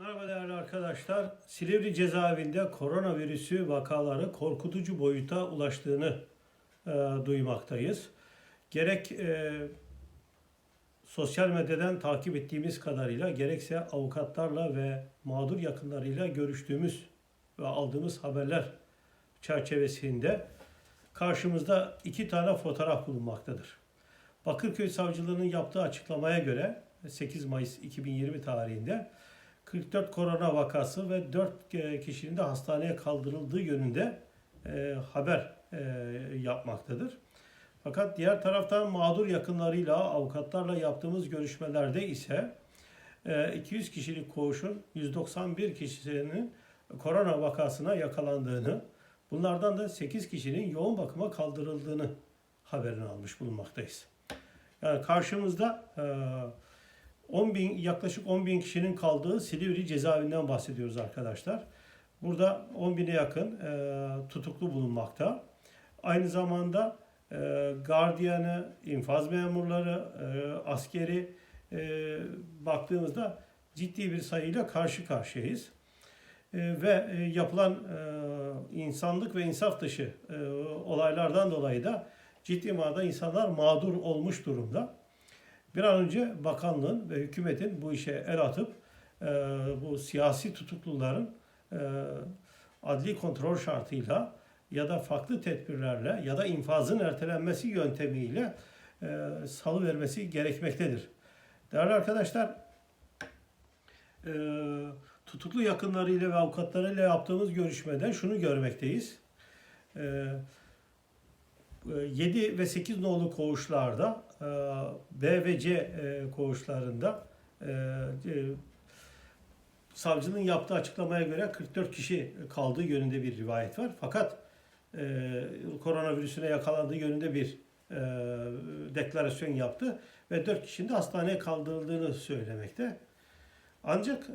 Merhaba değerli arkadaşlar. Silivri cezaevinde koronavirüsü vakaları korkutucu boyuta ulaştığını e, duymaktayız. Gerek e, sosyal medyadan takip ettiğimiz kadarıyla gerekse avukatlarla ve mağdur yakınlarıyla görüştüğümüz ve aldığımız haberler çerçevesinde karşımızda iki tane fotoğraf bulunmaktadır. Bakırköy Savcılığı'nın yaptığı açıklamaya göre 8 Mayıs 2020 tarihinde 44 korona vakası ve 4 kişinin de hastaneye kaldırıldığı yönünde e, haber e, yapmaktadır. Fakat diğer taraftan mağdur yakınlarıyla, avukatlarla yaptığımız görüşmelerde ise e, 200 kişilik koğuşun 191 kişisinin korona vakasına yakalandığını, bunlardan da 8 kişinin yoğun bakıma kaldırıldığını haberini almış bulunmaktayız. Yani karşımızda e, 10 bin, yaklaşık 10 bin kişinin kaldığı Silivri cezaevinden bahsediyoruz arkadaşlar. Burada 10 bine yakın e, tutuklu bulunmakta. Aynı zamanda e, gardiyanı, infaz memurları, e, askeri e, baktığımızda ciddi bir sayıyla karşı karşıyayız. E, ve e, yapılan e, insanlık ve insaf dışı e, olaylardan dolayı da ciddi manada insanlar mağdur olmuş durumda. Bir an önce bakanlığın ve hükümetin bu işe el atıp e, bu siyasi tutukluların e, adli kontrol şartıyla ya da farklı tedbirlerle ya da infazın ertelenmesi yöntemiyle e, salı vermesi gerekmektedir. Değerli arkadaşlar, e, tutuklu yakınlarıyla ve avukatlarıyla yaptığımız görüşmede şunu görmekteyiz. E, 7 ve 8 nolu koğuşlarda e, B ve C e, koğuşlarında e, savcının yaptığı açıklamaya göre 44 kişi kaldığı yönünde bir rivayet var. Fakat koronavirüsüne yakalandığı yönünde bir deklarasyon yaptı ve 4 kişinin de hastaneye kaldırıldığını söylemekte. Ancak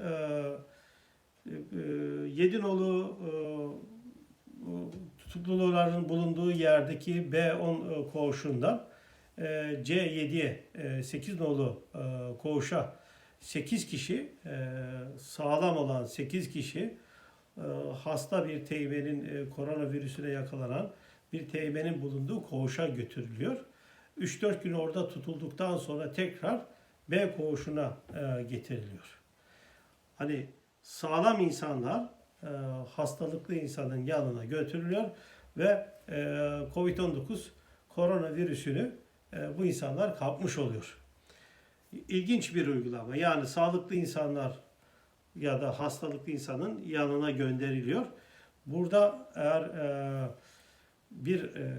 7 nolu tutukluların bulunduğu yerdeki B10 koğuşundan C7'ye 8 nolu koğuşa 8 kişi sağlam olan 8 kişi hasta bir teybenin koronavirüsüne yakalanan bir teybenin bulunduğu koğuşa götürülüyor. 3-4 gün orada tutulduktan sonra tekrar B koğuşuna getiriliyor. Hani sağlam insanlar hastalıklı insanın yanına götürülüyor ve Covid-19 koronavirüsünü e, bu insanlar kapmış oluyor. İlginç bir uygulama. Yani sağlıklı insanlar ya da hastalıklı insanın yanına gönderiliyor. Burada eğer e, bir e,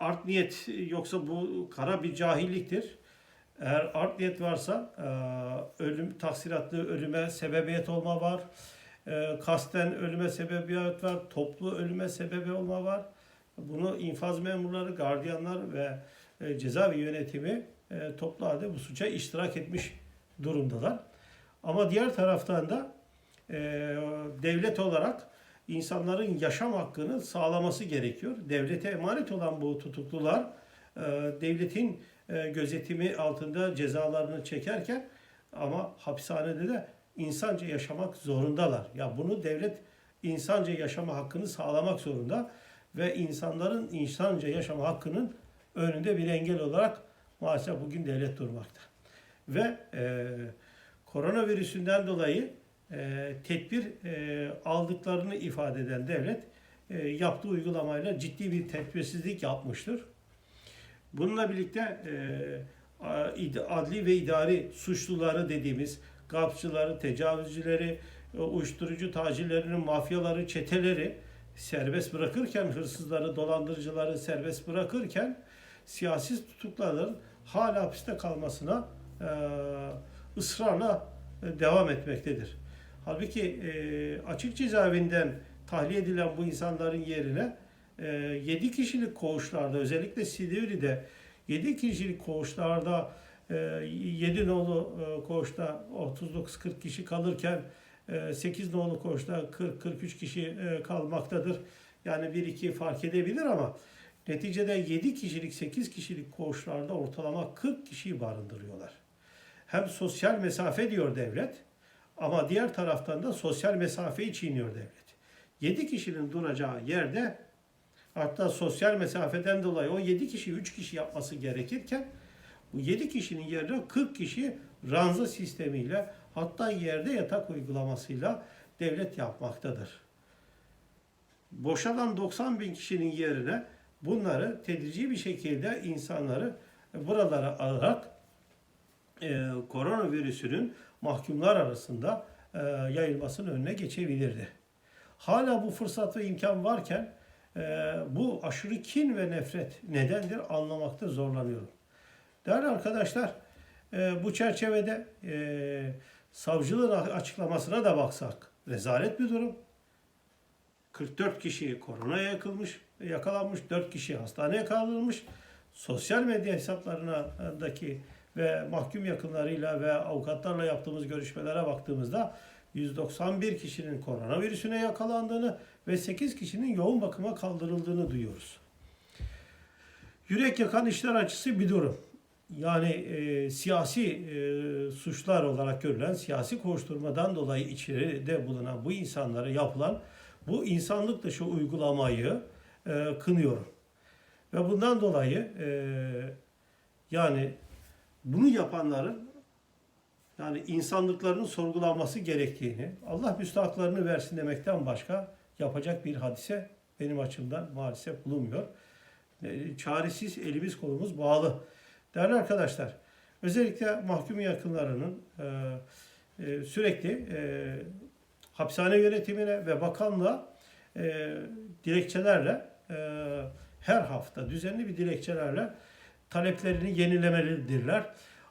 art niyet yoksa bu kara bir cahilliktir. Eğer art niyet varsa ölüm taksiratlı ölüme sebebiyet olma var. Kasten ölüme sebebiyet var. Toplu ölüme sebebi olma var. Bunu infaz memurları, gardiyanlar ve e, cezaevi yönetimi e, toplu halde bu suça iştirak etmiş durumdalar. Ama diğer taraftan da e, devlet olarak insanların yaşam hakkını sağlaması gerekiyor. Devlete emanet olan bu tutuklular e, devletin e, gözetimi altında cezalarını çekerken ama hapishanede de insanca yaşamak zorundalar. Ya bunu devlet insanca yaşama hakkını sağlamak zorunda ve insanların insanca yaşama hakkının önünde bir engel olarak maalesef bugün devlet durmakta. Ve e, koronavirüsünden dolayı e, tedbir e, aldıklarını ifade eden devlet e, yaptığı uygulamayla ciddi bir tedbirsizlik yapmıştır. Bununla birlikte e, adli ve idari suçluları dediğimiz gapçıları, tecavüzcüleri, e, uyuşturucu tacirlerinin mafyaları, çeteleri serbest bırakırken, hırsızları, dolandırıcıları serbest bırakırken siyasi tutukluların hala hapiste kalmasına e, ısrarla e, devam etmektedir. Halbuki e, açık cezaevinden tahliye edilen bu insanların yerine e, 7 kişilik koğuşlarda özellikle Silivri'de 7 kişilik koğuşlarda e, 7 nolu e, koğuşta 39-40 kişi kalırken 8 nolu koğuşta 40-43 kişi e, kalmaktadır. Yani 1-2 fark edebilir ama neticede 7 kişilik 8 kişilik koğuşlarda ortalama 40 kişiyi barındırıyorlar. Hem sosyal mesafe diyor devlet Ama diğer taraftan da sosyal mesafeyi çiğniyor devlet. 7 kişinin duracağı yerde hatta sosyal mesafeden dolayı o 7 kişi 3 kişi yapması gerekirken bu 7 kişinin yerine 40 kişi ranza sistemiyle hatta yerde yatak uygulamasıyla devlet yapmaktadır. Boşalan 90 bin kişinin yerine bunları tedrici bir şekilde insanları buralara alarak e, koronavirüsünün mahkumlar arasında e, yayılmasının önüne geçebilirdi. Hala bu fırsat ve imkan varken e, bu aşırı kin ve nefret nedendir anlamakta zorlanıyorum. Değerli arkadaşlar, e, bu çerçevede e, savcılığın açıklamasına da baksak rezalet bir durum. 44 kişi koronaya yakılmış, yakalanmış, 4 kişi hastaneye kaldırılmış. Sosyal medya hesaplarındaki ve mahkum yakınlarıyla ve avukatlarla yaptığımız görüşmelere baktığımızda 191 kişinin koronavirüsüne yakalandığını ve 8 kişinin yoğun bakıma kaldırıldığını duyuyoruz. Yürek yakan işler açısı bir durum. Yani e, siyasi e, suçlar olarak görülen siyasi koşturmadan dolayı içeride bulunan bu insanlara yapılan bu insanlık dışı uygulamayı e, kınıyorum. Ve bundan dolayı e, yani bunu yapanların yani insanlıklarının sorgulanması gerektiğini, Allah müstahaklarını versin demekten başka yapacak bir hadise benim açımdan maalesef bulunmuyor. E, Çaresiz elimiz kolumuz bağlı. Değerli arkadaşlar, özellikle mahkum yakınlarının e, e, sürekli e, hapishane yönetimine ve bakanlığa e, dilekçelerle e, her hafta düzenli bir dilekçelerle taleplerini yenilemelidirler.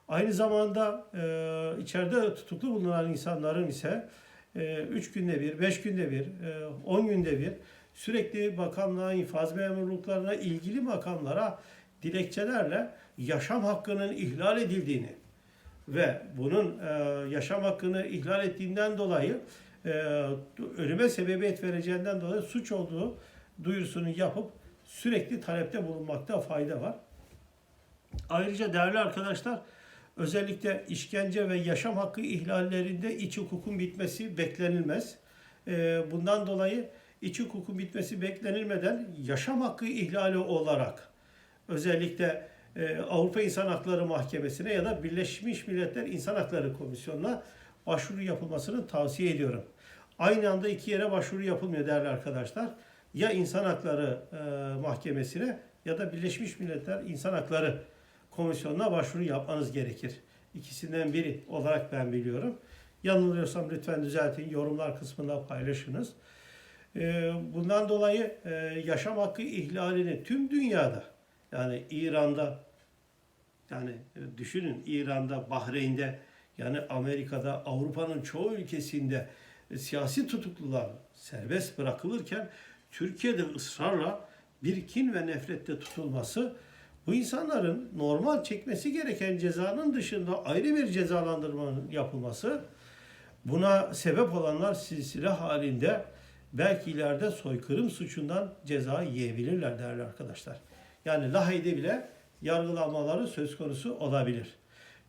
Aynı zamanda e, içeride tutuklu bulunan insanların ise 3 günde bir, 5 günde bir, 10 günde bir sürekli bakanlığa, infaz memurluklarına, ilgili makamlara dilekçelerle yaşam hakkının ihlal edildiğini ve bunun e, yaşam hakkını ihlal ettiğinden dolayı e, ölüme sebebiyet vereceğinden dolayı suç olduğu duyurusunu yapıp sürekli talepte bulunmakta fayda var. Ayrıca değerli arkadaşlar özellikle işkence ve yaşam hakkı ihlallerinde iç hukukun bitmesi beklenilmez. E, bundan dolayı iç hukukun bitmesi beklenilmeden yaşam hakkı ihlali olarak özellikle e, Avrupa İnsan Hakları Mahkemesi'ne ya da Birleşmiş Milletler İnsan Hakları Komisyonu'na başvuru yapılmasını tavsiye ediyorum. Aynı anda iki yere başvuru yapılmıyor değerli arkadaşlar. Ya İnsan Hakları e, Mahkemesi'ne ya da Birleşmiş Milletler İnsan Hakları Komisyonu'na başvuru yapmanız gerekir. İkisinden biri olarak ben biliyorum. Yanılıyorsam lütfen düzeltin, yorumlar kısmında paylaşınız. E, bundan dolayı e, yaşam hakkı ihlalini tüm dünyada yani İran'da yani düşünün İran'da, Bahreyn'de yani Amerika'da, Avrupa'nın çoğu ülkesinde e, siyasi tutuklular serbest bırakılırken Türkiye'de ısrarla bir kin ve nefrette tutulması bu insanların normal çekmesi gereken cezanın dışında ayrı bir cezalandırmanın yapılması buna sebep olanlar silsile halinde belki ileride soykırım suçundan ceza yiyebilirler değerli arkadaşlar. Yani Lahey'de bile yargılamaları söz konusu olabilir.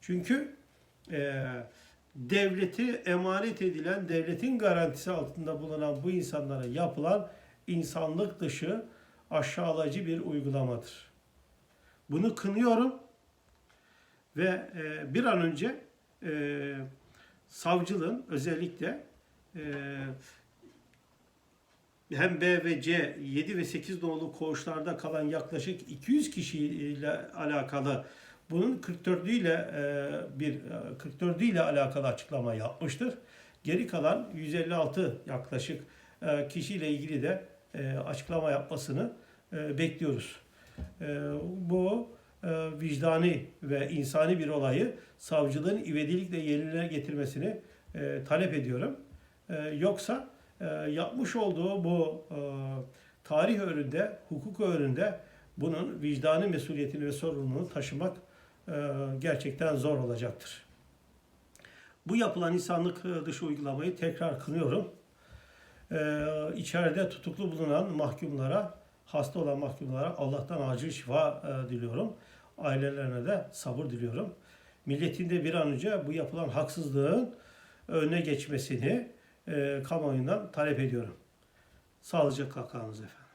Çünkü e, devleti emanet edilen, devletin garantisi altında bulunan bu insanlara yapılan insanlık dışı aşağılayıcı bir uygulamadır. Bunu kınıyorum ve e, bir an önce e, savcılığın özellikle e, hem B ve C 7 ve 8 nolu koğuşlarda kalan yaklaşık 200 kişiyle alakalı bunun 44'ü ile e, bir 44'ü ile alakalı açıklama yapmıştır. Geri kalan 156 yaklaşık e, kişiyle ilgili de e, açıklama yapmasını bekliyoruz. Bu vicdani ve insani bir olayı savcılığın ivedilikle yerine getirmesini talep ediyorum. Yoksa e, yapmış olduğu bu e, tarih önünde, hukuk önünde bunun vicdani mesuliyetini ve sorumluluğunu taşımak e, gerçekten zor olacaktır. Bu yapılan insanlık dışı uygulamayı tekrar kınıyorum. E, içeride tutuklu bulunan mahkumlara, hasta olan mahkumlara Allah'tan acil şifa e, diliyorum. Ailelerine de sabır diliyorum. Milletin de bir an önce bu yapılan haksızlığın önüne geçmesini e, kamuoyundan talep ediyorum. Sağlıcakla kalınız efendim.